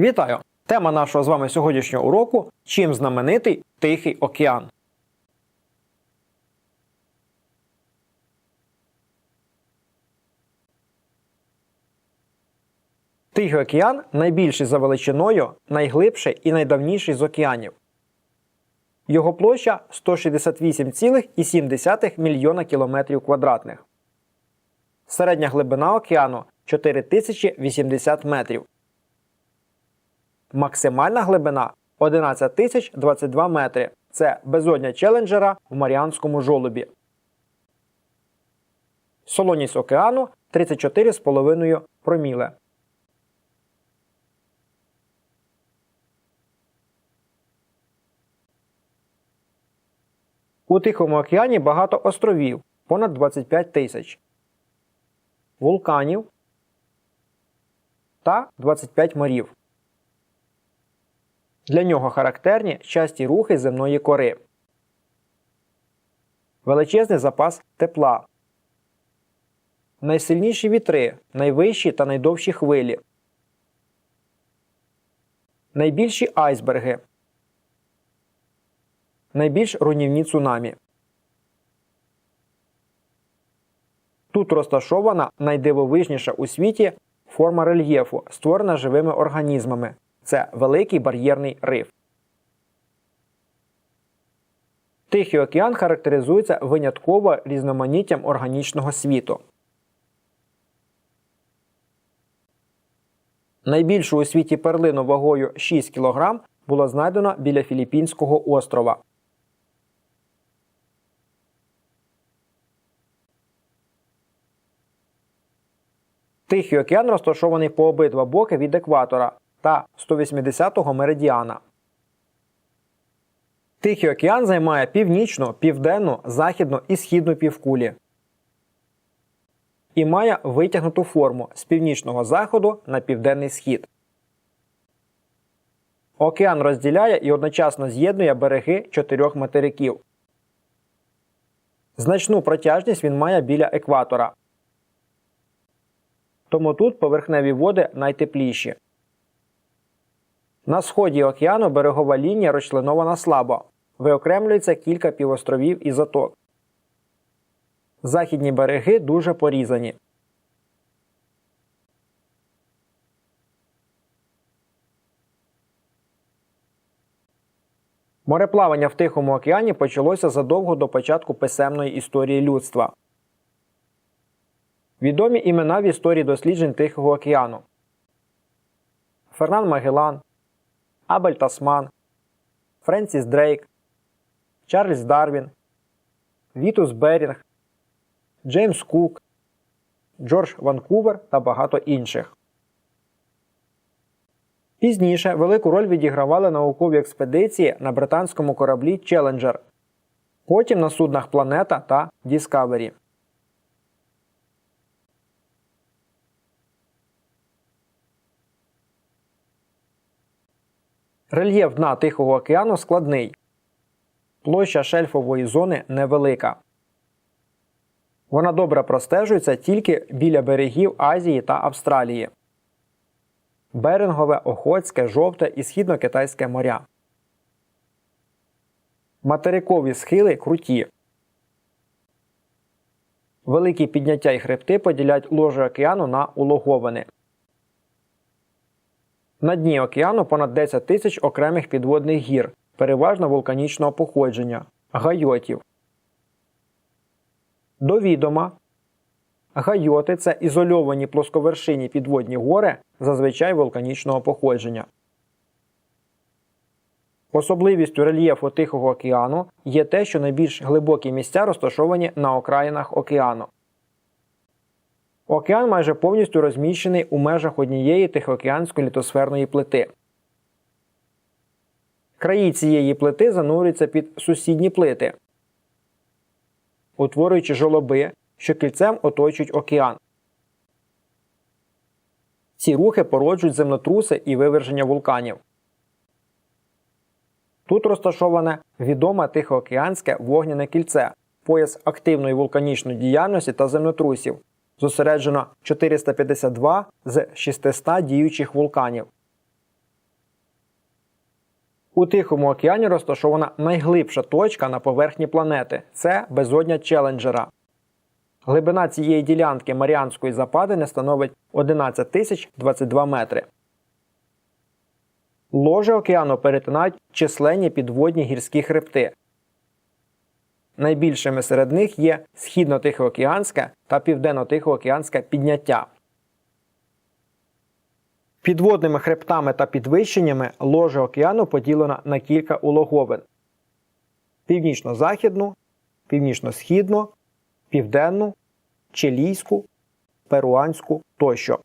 Вітаю! Тема нашого з вами сьогоднішнього уроку чим знаменитий Тихий океан. Тихий океан найбільший за величиною, найглибший і найдавніший з океанів. Його площа 168,7 мільйона кілометрів квадратних. Середня глибина океану 4080 метрів. Максимальна глибина 11 тисяч 22 метри. Це безодня челенджера в Маріанському жолобі. Солоність океану 34,5 проміле. У Тихому океані багато островів понад 25 тисяч, вулканів та 25 морів. Для нього характерні часті рухи земної кори, величезний запас тепла, найсильніші вітри, найвищі та найдовші хвилі, найбільші айсберги, найбільш руйнівні цунамі. Тут розташована найдивовижніша у світі форма рельєфу, створена живими організмами. Це великий бар'єрний риф. Тихий океан характеризується винятково різноманіттям органічного світу. Найбільшу у світі перлину вагою 6 кг було знайдено біля Філіппінського острова. Тихий океан розташований по обидва боки від екватора та 180-го меридіана. Тихий океан займає північну, південну, західну і східну півкулі і має витягнуту форму з північного заходу на південний схід. Океан розділяє і одночасно з'єднує береги чотирьох материків. Значну протяжність він має біля екватора. Тому тут поверхневі води найтепліші. На сході океану берегова лінія розчленована слабо. Виокремлюється кілька півостровів і заток. Західні береги дуже порізані. Мореплавання в Тихому океані почалося задовго до початку писемної історії людства. Відомі імена в історії досліджень Тихого океану Фернан Магеллан, Абель Тасман, Френсіс Дрейк, Чарльз Дарвін, Вітус Берінг, Джеймс Кук, Джордж Ванкувер та багато інших. Пізніше велику роль відігравали наукові експедиції на британському кораблі Челенджер, потім на суднах Планета та Діскавері. Рельєф дна Тихого океану складний. Площа шельфової зони невелика. Вона добре простежується тільки біля берегів Азії та Австралії. Берингове, Охотське, Жовте і Східно-Китайське моря. Материкові схили круті. Великі підняття і хребти поділяють ложе океану на улоговини. На дні океану понад 10 тисяч окремих підводних гір, переважно вулканічного походження, гайотів. До відома, гайоти це ізольовані плосковершині підводні гори, зазвичай вулканічного походження. Особливістю рельєфу Тихого океану є те, що найбільш глибокі місця розташовані на окраїнах океану. Океан майже повністю розміщений у межах однієї Тихоокеанської літосферної плити. Краї цієї плити занурюються під сусідні плити, утворюючи жолоби, що кільцем оточують океан. Ці рухи породжують землетруси і виверження вулканів. Тут розташоване відоме Тихоокеанське вогняне кільце, пояс активної вулканічної діяльності та землетрусів. Зосереджено 452 з 600 діючих вулканів. У Тихому океані розташована найглибша точка на поверхні планети це безодня Челенджера. Глибина цієї ділянки Маріанської западини становить 11 тисяч 22 метри. Ложе океану перетинають численні підводні гірські хребти. Найбільшими серед них є Східно-Тихоокеанське та Південно-Тихоокеанське підняття. Підводними хребтами та підвищеннями ложе океану поділено на кілька улоговин: північно-західну, північно-східну, південну, чилійську, перуанську тощо.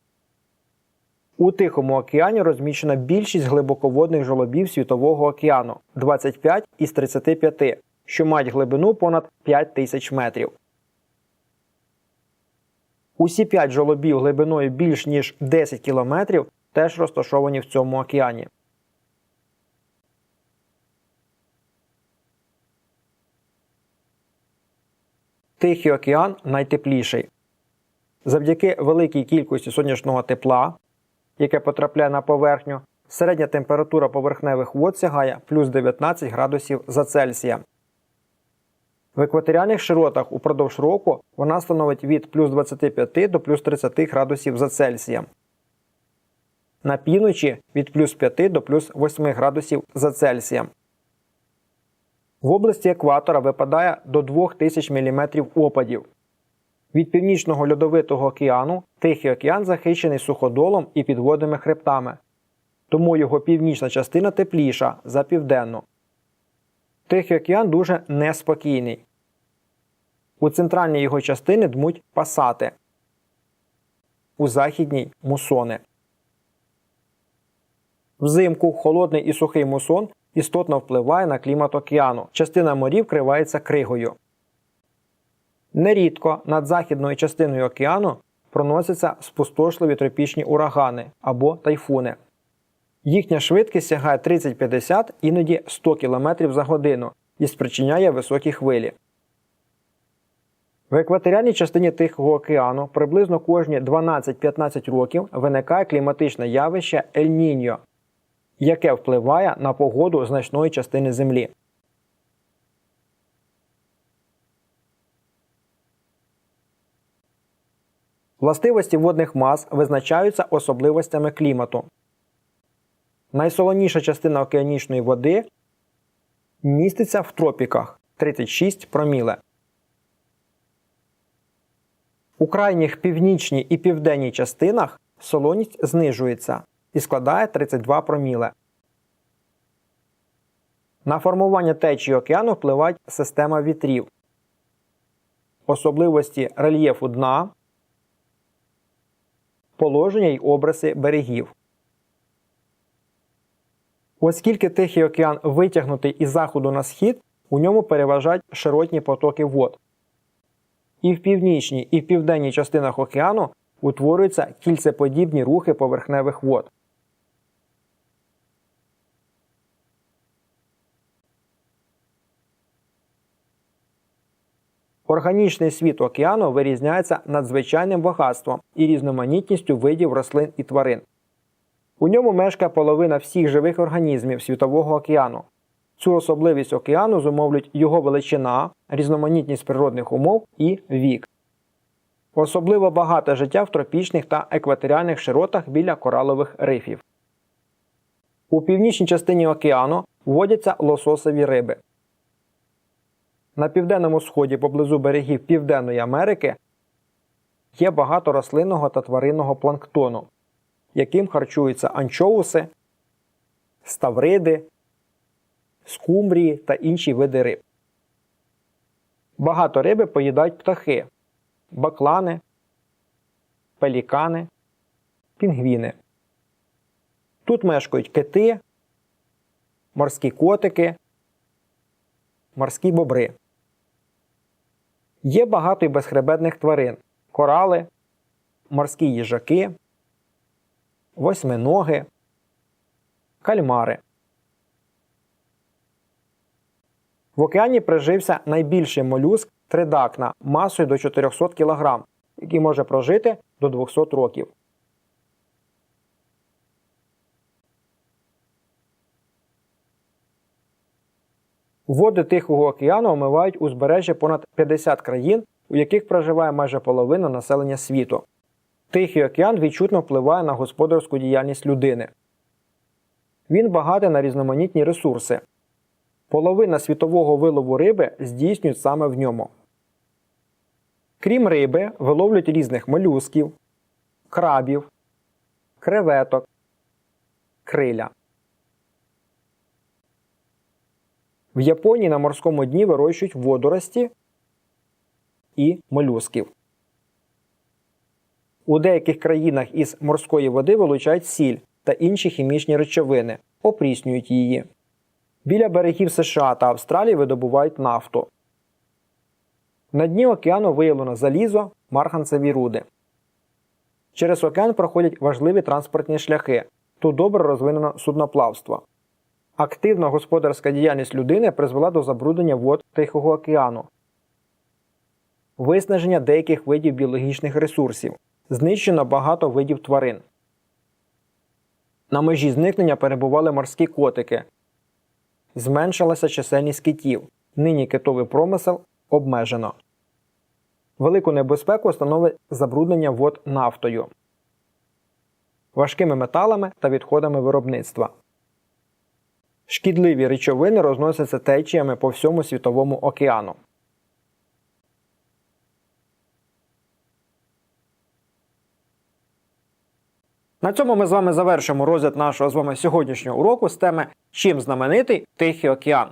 У Тихому океані розміщена більшість глибоководних жолобів Світового океану 25 із 35, що мають глибину понад 5 тисяч метрів. Усі 5 жолобів глибиною більш ніж 10 кілометрів теж розташовані в цьому океані. Тихий океан найтепліший. Завдяки великій кількості сонячного тепла, яке потрапляє на поверхню, середня температура поверхневих вод сягає плюс 19 градусів за Цельсія. В екваторіальних широтах упродовж року вона становить від плюс 25 до плюс 30 градусів за Цельсієм. На півночі від плюс 5 до плюс 8 градусів за Цельсієм. В області екватора випадає до 2000 мм опадів. Від північного льодовитого океану Тихий океан захищений суходолом і підводними хребтами, тому його північна частина тепліша за південну. Тихий океан дуже неспокійний. У центральній його частині дмуть пасати, у західній мусони. Взимку холодний і сухий мусон істотно впливає на клімат океану. Частина морів кривається кригою. Нерідко над західною частиною океану проносяться спустошливі тропічні урагани або тайфуни. Їхня швидкість сягає 30-50, іноді 100 км за годину і спричиняє високі хвилі. В екваторіальній частині Тихого океану приблизно кожні 12-15 років виникає кліматичне явище Ель-Ніньо, яке впливає на погоду значної частини Землі. Властивості водних мас визначаються особливостями клімату. Найсолоніша частина океанічної води міститься в тропіках 36 проміле. У крайніх північній і південній частинах солоність знижується і складає 32 проміле. На формування течії океану впливають система вітрів, особливості рельєфу дна, положення й обриси берегів. Оскільки Тихий океан витягнутий із заходу на схід, у ньому переважають широтні потоки вод. І в північній, і в південній частинах океану утворюються кільцеподібні рухи поверхневих вод. Органічний світ океану вирізняється надзвичайним багатством і різноманітністю видів рослин і тварин. У ньому мешкає половина всіх живих організмів Світового океану. Цю особливість океану зумовлюють його величина, різноманітність природних умов і вік. Особливо багате життя в тропічних та екваторіальних широтах біля коралових рифів. У північній частині океану водяться лососові риби. На південному сході поблизу берегів Південної Америки є багато рослинного та тваринного планктону, яким харчуються анчоуси, ставриди, скумбрії та інші види риб. Багато риби поїдають птахи, баклани, пелікани, пінгвіни. Тут мешкають кити, морські котики, морські бобри. Є багато й безхребетних тварин корали, морські їжаки, восьминоги, кальмари. В океані прижився найбільший молюск тридакна масою до 400 кг, який може прожити до 200 років. Води Тихого океану омивають узбережжя понад 50 країн, у яких проживає майже половина населення світу. Тихий океан відчутно впливає на господарську діяльність людини. Він багатий на різноманітні ресурси. Половина світового вилову риби здійснюють саме в ньому. Крім риби, виловлюють різних молюсків, крабів, креветок, криля. В Японії на морському дні вирощують водорості і молюсків. У деяких країнах із морської води вилучають сіль та інші хімічні речовини, опріснюють її. Біля берегів США та Австралії видобувають нафту. На дні океану виявлено залізо, марганцеві руди. Через океан проходять важливі транспортні шляхи. Тут добре розвинено судноплавство. Активна господарська діяльність людини призвела до забруднення вод Тихого океану, виснаження деяких видів біологічних ресурсів, знищено багато видів тварин. На межі зникнення перебували морські котики, зменшилася чисельність китів. Нині китовий промисел обмежено. Велику небезпеку становить забруднення вод нафтою, важкими металами та відходами виробництва. Шкідливі речовини розносяться течіями по всьому світовому океану. На цьому ми з вами завершимо розгляд нашого з вами сьогоднішнього уроку з теми Чим знаменитий Тихий океан.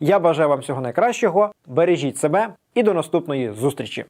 Я бажаю вам всього найкращого, бережіть себе і до наступної зустрічі!